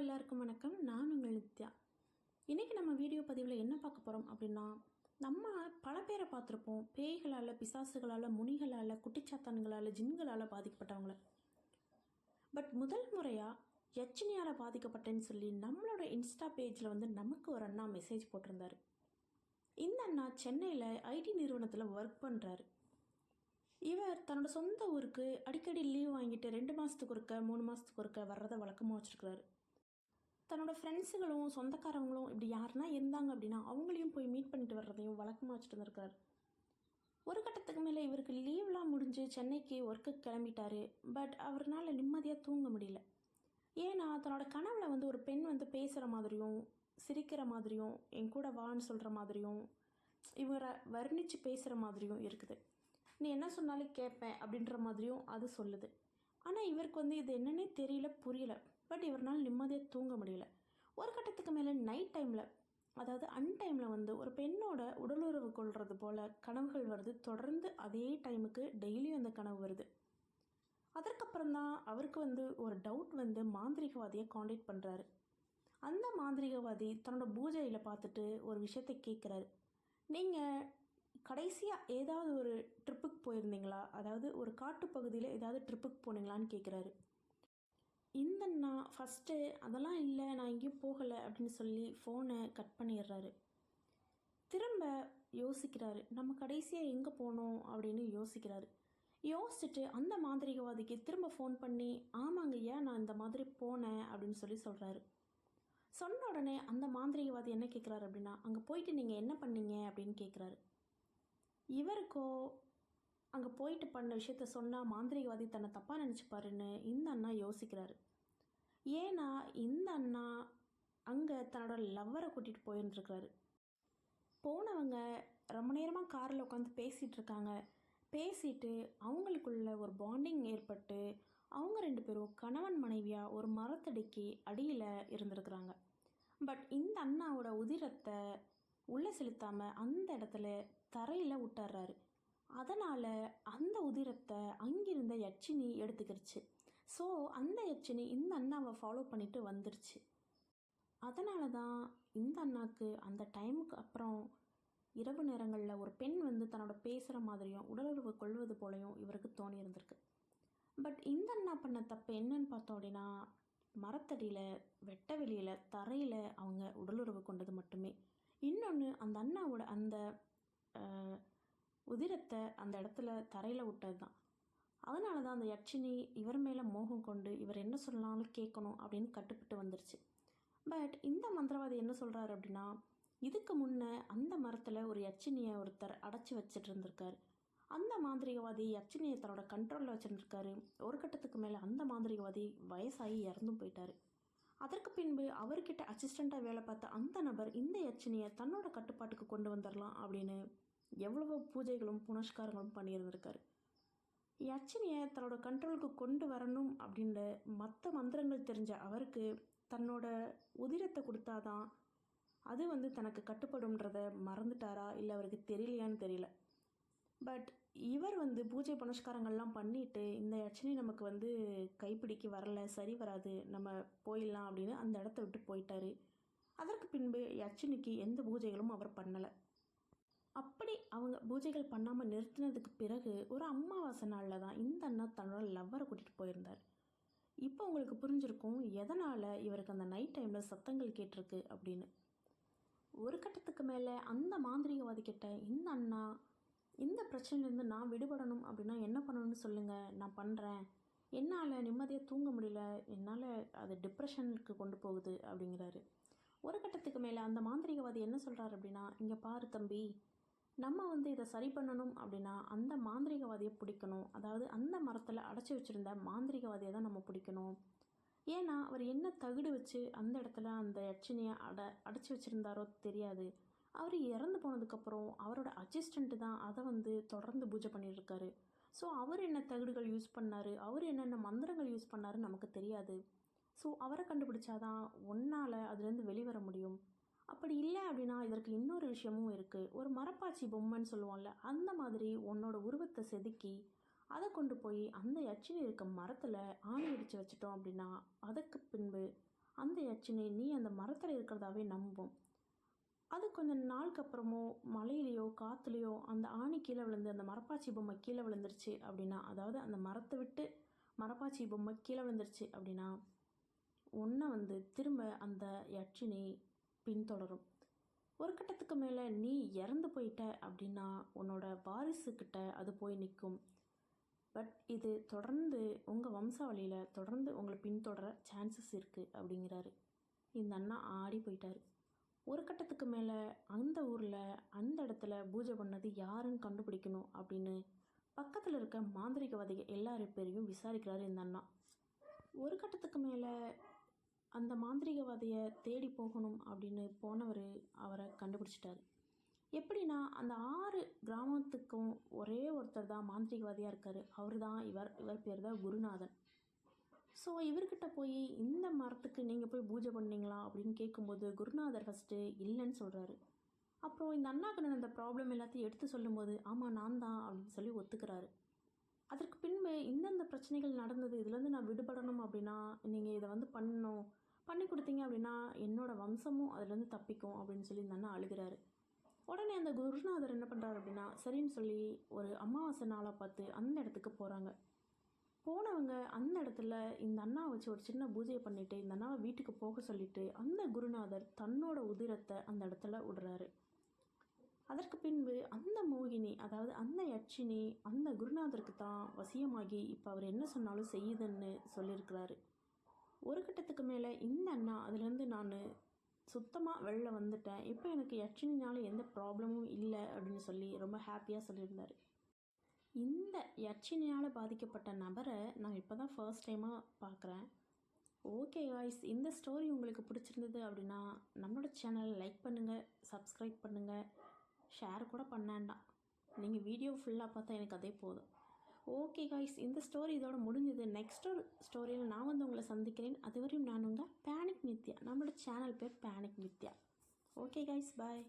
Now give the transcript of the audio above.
எல்லாருக்கும் வணக்கம். நான் உங்கள் நித்யா. இன்றைக்கி நம்ம வீடியோ பதிவில் என்ன பார்க்க போகிறோம் அப்படின்னா நம்ம பல பேரை பார்த்துருப்போம். பேய்களால் பிசாசுகளால் முனிகளால் குட்டிச்சாத்தான்களால் ஜின்களால் பாதிக்கப்பட்டவங்கள. பட் முதல் முறையாக யச்சினியால் பாதிக்கப்பட்டேன்னு சொல்லி நம்மளோட இன்ஸ்டா பேஜில் வந்து நமக்கு ஒரு அண்ணா மெசேஜ் போட்டிருந்தாரு. இந்த அண்ணா சென்னையில் ஐடி நிறுவனத்தில் ஒர்க் பண்ணுறாரு இவர் தன்னோட சொந்த ஊருக்கு அடிக்கடி லீவ் வாங்கிட்டு ரெண்டு மாதத்துக்கு ஒருக்க மூணு மாதத்துக்கு ஒருக்க வர்றதை வழக்கமாக வச்சுருக்கிறாரு. தன்னோட ஃப்ரெண்ட்ஸுகளும் சொந்தக்காரங்களும் இப்படி யாருன்னா இருந்தாங்க அப்படின்னா அவங்களையும் போய் மீட் பண்ணிட்டு வர்றதையும் வழக்கமாக வச்சுட்டு வந்திருக்கார். ஒரு கட்டத்துக்கு மேலே இவருக்கு லீவ்லாம் முடிஞ்சு சென்னைக்கு ஒர்க்குக்கு கிளம்பிட்டாரு. பட் அவர்னால நிம்மதியாக தூங்க முடியல. ஏன்னா தன்னோட கனவில் வந்து ஒரு பெண் வந்து பேசுகிற மாதிரியும் சிரிக்கிற மாதிரியும் என் கூட வான்னு சொல்கிற மாதிரியும் இவரை வர்ணித்து பேசுகிற மாதிரியும் இருக்குது. நீ என்ன சொன்னாலும் கேட்பேன் அப்படின்ற மாதிரியும் அது சொல்லுது. ஆனால் இவருக்கு வந்து இது என்னன்னே தெரியல புரியல. பட் இவரால் நிம்மதியாக தூங்க முடியல. ஒரு கட்டத்துக்கு மேலே நைட் டைமில் அதாவது அன்டைமில் வந்து ஒரு பெண்ணோட உடலுறவு கொள்வது போல் கனவுகள் வருது. தொடர்ந்து அதே டைமுக்கு டெய்லியும் அந்த கனவு வருது. அதற்கப்புறம் தான் அவருக்கு வந்து ஒரு டவுட் வந்து மாந்திரிகவாதியை காண்டாக்ட் பண்ணுறாரு அந்த மாந்திரிகவாதி தன்னோட பூஜையில் பார்த்துட்டு ஒரு விஷயத்தை கேட்குறாரு நீங்கள் கடைசியாக ஏதாவது ஒரு ட்ரிப்புக்கு போயிருந்தீங்களா? அதாவது ஒரு காட்டுப்பகுதியில் ஏதாவது ட்ரிப்புக்கு போனீங்களான்னு கேட்குறாரு இந்த நான் ஃபஸ்ட்டு அதெல்லாம் இல்லை நான் எங்கேயும் போகலை அப்படின்னு சொல்லி ஃபோனை கட் பண்ணிடுறாரு. திரும்ப யோசிக்கிறாரு நம்ம கடைசியாக எங்கே போனோம்? அப்படின்னு யோசிக்கிறாரு. யோசிச்சுட்டு அந்த மாந்திரிகவாதிக்கு திரும்ப ஃபோன் பண்ணி ஆமாங்க ஏன் நான் இந்த மாதிரி போனேன் அப்படின்னு சொல்லி சொல்கிறாரு சொன்ன உடனே அந்த மாந்திரிகவாதி என்ன கேட்குறாரு அப்படின்னா அங்கே போயிட்டு நீங்கள் என்ன பண்ணீங்க? அப்படின்னு கேட்குறாரு இவருக்கோ அங்கே போயிட்டு பண்ண விஷயத்த சொன்னால் மாந்திரிகவாதி தன்னை தப்பாக நினச்சிப்பாருன்னு இந்த அண்ணா யோசிக்கிறாரு. ஏன்னா இந்த அண்ணா அங்கே தன்னோட லவ்வரை கூட்டிகிட்டு போயின்ட்டுருக்கிறாரு போனவங்க ரொம்ப நேரமாக காரில் உட்காந்து பேசிகிட்டு இருக்காங்க பேசிட்டு அவங்களுக்குள்ள ஒரு பாண்டிங் ஏற்பட்டு அவங்க ரெண்டு பேரும் கணவன் மனைவியாக ஒரு மரத்தடிக்கு அடியில் இருந்திருக்கிறாங்க. பட் இந்த அண்ணாவோட உதிரத்தை உள்ளே செலுத்தாமல் அந்த இடத்துல தரையில் விட்டுறாரு. அதனால் அந்த உதிரத்தை அங்கிருந்த யட்சினி எடுத்துக்கிருச்சு. ஸோ அந்த யட்சினி இந்த அண்ணாவை ஃபாலோ பண்ணிட்டு வந்துருச்சு. அதனால தான் இந்த அண்ணாக்கு அந்த டைமுக்கு அப்புறம் இரவு நேரங்களில் ஒரு பெண் வந்து தன்னோட பேசுகிற மாதிரியும் உடலுறவு கொள்வது போலையும் இவருக்கு தோணி இருந்திருக்கு பட் இந்த அண்ணா பண்ண தப்பு என்னன்னு பார்த்தோம் அப்படின்னா மரத்தடியில் வெட்ட வெளியில் தரையில் அவங்க உடலுறவு கொண்டது மட்டுமே. இன்னொன்று அந்த அண்ணாவோட அந்த உதிரத்தை அந்த இடத்துல தரையில் விட்டது தான் அதனால தான் அந்த யட்சினி இவர் மேலே மோகம் கொண்டு இவர் என்ன சொன்னாலும் கேட்கணும் அப்படின்னு கட்டுப்பட்டு வந்துருச்சு. பட் இந்த மந்திரவாதி என்ன சொல்கிறாரு அப்படின்னா இதுக்கு முன்னே அந்த மரத்தில் ஒரு யட்சினியை ஒருத்தர் அடைச்சி வச்சுட்டு இருந்திருக்கார். அந்த மாந்திரிகவாதி யட்சினியை தன்னோட கண்ட்ரோலில் வச்சுருந்துருக்காரு. ஒரு கட்டத்துக்கு மேலே அந்த மாந்திரிகவாதி வயசாகி இறந்தும் போயிட்டார். அதற்கு பின்பு அவர்கிட்ட அசிஸ்டண்ட்டாக வேலை பார்த்த அந்த நபர் இந்த யட்சினியை தன்னோட கட்டுப்பாட்டுக்கு கொண்டு வந்துடலாம் அப்படின்னு எவ்வளவோ பூஜைகளும் புனஸ்காரங்களும் பண்ணியிருந்திருக்காரு. யட்சினியை தன்னோட கண்ட்ரோலுக்கு கொண்டு வரணும் அப்படின்ற மற்ற மந்திரங்கள் தெரிஞ்ச அவருக்கு தன்னோட உதிரத்தை கொடுத்தாதான் அது வந்து தனக்கு கட்டுப்படும்ன்றத மறந்துட்டாரா இல்லை அவருக்கு தெரியலையான்னு தெரியல. பட் இவர் வந்து பூஜை புனஸ்காரங்கள்லாம் பண்ணிட்டு இந்த யட்சினி நமக்கு வந்து கைப்பிடிக்கு வரல சரி வராது நம்ம போயிடலாம் அப்படின்னு அந்த இடத்த விட்டு போயிட்டாரு. அதற்கு பின்பு யட்சினிக்கு எந்த பூஜைகளும் அவர் பண்ணலை. அப்படி அவங்க பூஜைகள் பண்ணாமல் நிறுத்தினதுக்கு பிறகு ஒரு அம்மாவாசை நாளில் தான் இந்த அண்ணா தன்னோட லவ்வரை கூட்டிகிட்டு போயிருந்தார். இப்போ உங்களுக்கு புரிஞ்சிருக்கும் எதனால் இவருக்கு அந்த நைட் டைமில் சத்தங்கள் கேட்டிருக்கு அப்படின்னு. ஒரு கட்டத்துக்கு மேலே அந்த மாந்திரிகவாதி கிட்ட இந்த அண்ணா இந்த பிரச்சனையிலேருந்து நான் விடுபடணும் அப்படின்னா என்ன பண்ணணும்னு சொல்லுங்கள் நான் பண்ணுறேன் என்னால் நிம்மதியாக தூங்க முடியல என்னால் அது டிப்ரெஷனுக்கு கொண்டு போகுது அப்படிங்கிறாரு. ஒரு கட்டத்துக்கு மேலே அந்த மாந்திரிகவாதி என்ன சொல்கிறார் அப்படின்னா இங்கே பாரு தம்பி நம்ம வந்து இதை சரி பண்ணணும் அப்படின்னா அந்த மாந்திரிகவாதியை பிடிக்கணும். அதாவது அந்த மரத்தில் அடைச்சி வச்சுருந்த மாந்திரிகவாதியை தான் நம்ம பிடிக்கணும். ஏன்னா அவர் என்ன தகுடு வச்சு அந்த இடத்துல அந்த யட்சினியை அட அடைச்சி வச்சுருந்தாரோ தெரியாது. அவர் இறந்து போனதுக்கப்புறம் அவரோட அசிஸ்டண்ட்டு தான் அதை வந்து தொடர்ந்து பூஜை பண்ணியிருக்காரு ஸோ அவர் என்ன தகுடுகள் யூஸ் பண்ணார்? அவர் என்னென்ன மந்திரங்கள் யூஸ் பண்ணாருன்னு நமக்கு தெரியாது. ஸோ அவரை கண்டுபிடிச்சாதான் ஒன்றால் அதுலேருந்து வெளிவர முடியும். அப்படி இல்லை அப்படின்னா இதற்கு இன்னொரு விஷயமும் இருக்குது ஒரு மரப்பாச்சி பொம்மைன்னு சொல்லுவோம்ல அந்த மாதிரி உன்னோட உருவத்தை செதுக்கி அதை கொண்டு போய் அந்த யட்சினி இருக்க மரத்தில் ஆணி அடித்து வச்சிட்டோம் அப்படின்னா அதுக்கு பின்பு அந்த யட்சினை நீ அந்த மரத்தில் இருக்கிறதாவே நம்பும். அது கொஞ்சம் நாளுக்கு அப்புறமோ மலையிலையோ காற்றுலையோ அந்த ஆணி கீழே விழுந்து அந்த மரப்பாச்சி பொம்மை கீழே விழுந்துருச்சு அப்படின்னா அதாவது அந்த மரத்தை விட்டு மரப்பாச்சி பொம்மை கீழே விழுந்துருச்சு அப்படின்னா ஒன்றை வந்து திரும்ப அந்த யட்சினி பின்தொடரும். ஒரு கட்டத்துக்கு மேலே நீ இறந்து போயிட்ட அப்படின்னா உன்னோட வாரிசுக்கிட்ட அது போய் நிற்கும் பட் இது தொடர்ந்து உங்கள் வம்சாவளியில் தொடர்ந்து உங்களை பின்தொடர சான்சஸ் இருக்குது அப்படிங்கிறாரு. இந்த அண்ணா ஆடி போயிட்டார். ஒரு கட்டத்துக்கு மேலே அந்த ஊரில் அந்த இடத்துல பூஜை பண்ணது யாருன்னு கண்டுபிடிக்கணும் அப்படின்னு பக்கத்தில் இருக்க மாந்திரிகவாதிகள் எல்லாரு பேரையும் விசாரிக்கிறாரு இந்த அண்ணா. ஒரு கட்டத்துக்கு மேலே அந்த மாந்திரிகவாதியை தேடி போகணும் அப்படின்னு போனவர் அவரை கண்டுபிடிச்சிட்டாரு. எப்படின்னா அந்த ஆறு கிராமத்துக்கும் ஒரே ஒருத்தர் தான் மாந்திரிகவாதியாக இருக்கார். அவர் தான் இவர். இவர் பேர் தான் குருநாதன். ஸோ இவர்கிட்ட போய் இந்த மரத்துக்கு நீங்கள் போய் பூஜை பண்ணீங்களா? அப்படின்னு கேட்கும்போது குருநாதர் ஃபஸ்ட்டு இல்லைன்னு சொல்கிறாரு அப்புறம் இந்த அண்ணாக்கண்ணன் அந்த ப்ராப்ளம் எல்லாத்தையும் எடுத்து சொல்லும்போது ஆமாம் நான் தான் அப்படின்னு சொல்லி ஒத்துக்கிறாரு. அதற்கு பின்பு இந்தந்த பிரச்சனைகள் நடந்தது இதுலேருந்து நான் விடுபடணும் அப்படின்னா நீங்கள் இதை வந்து பண்ணணும். பண்ணி கொடுத்தீங்க அப்படின்னா என்னோடய வம்சமும் அதுலேருந்து தப்பிக்கும் அப்படின்னு சொல்லி இந்த அண்ணா அழுகிறாரு. உடனே அந்த குருநாதர் என்ன பண்ணுறாரு அப்படின்னா சரின்னு சொல்லி ஒரு அமாவாசை நாளாக பார்த்து அந்த இடத்துக்கு போகிறாங்க போனவங்க அந்த இடத்துல இந்த அண்ணா வச்சு ஒரு சின்ன பூஜையை பண்ணிவிட்டு இந்த அண்ணாவை வீட்டுக்கு போக சொல்லிட்டு அந்த குருநாதர் தன்னோட உதிரத்தை அந்த இடத்துல விடுறாரு. அதற்கு பின்பு அந்த மோகினி அதாவது அந்த யட்சினி அந்த குருநாதருக்கு தான் வசியமாகி இப்போ அவர் என்ன சொன்னாலும் செய்யுதுன்னு சொல்லியிருக்கிறாரு. ஒரு கட்டத்துக்கு மேலே இந்த அண்ணா அதுலேருந்து நான் சுத்தமாக வெளில வந்துட்டேன். இப்போ எனக்கு யட்சினினால எந்த ப்ராப்ளமும் இல்லை அப்படின்னு சொல்லி ரொம்ப ஹாப்பியாக சொல்லியிருந்தார். இந்த யட்சினியால் பாதிக்கப்பட்ட நபரை நான் இப்போ தான் ஃபர்ஸ்ட் டைமாக பார்க்குறேன் ஓகே காய்ஸ் இந்த ஸ்டோரி உங்களுக்கு பிடிச்சிருந்தது அப்படின்னா நம்மளோட சேனலை லைக் பண்ணுங்கள் சப்ஸ்கிரைப் பண்ணுங்கள் ஷேர் கூட பண்ணேன்டா நீங்கள் வீடியோ ஃபுல்லாக பார்த்தா எனக்கு அதே போதும். ஓகே காய்ஸ் இந்த ஸ்டோரி இதோட முடிஞ்சது. நெக்ஸ்ட் ஒரு ஸ்டோரியில் நான் வந்து உங்களை சந்திக்கிறேன். அதுவரையும் நான் உங்கள் பேனிக் நித்யா நம்மளோட சேனல் பேர் panic Nithya okay guys bye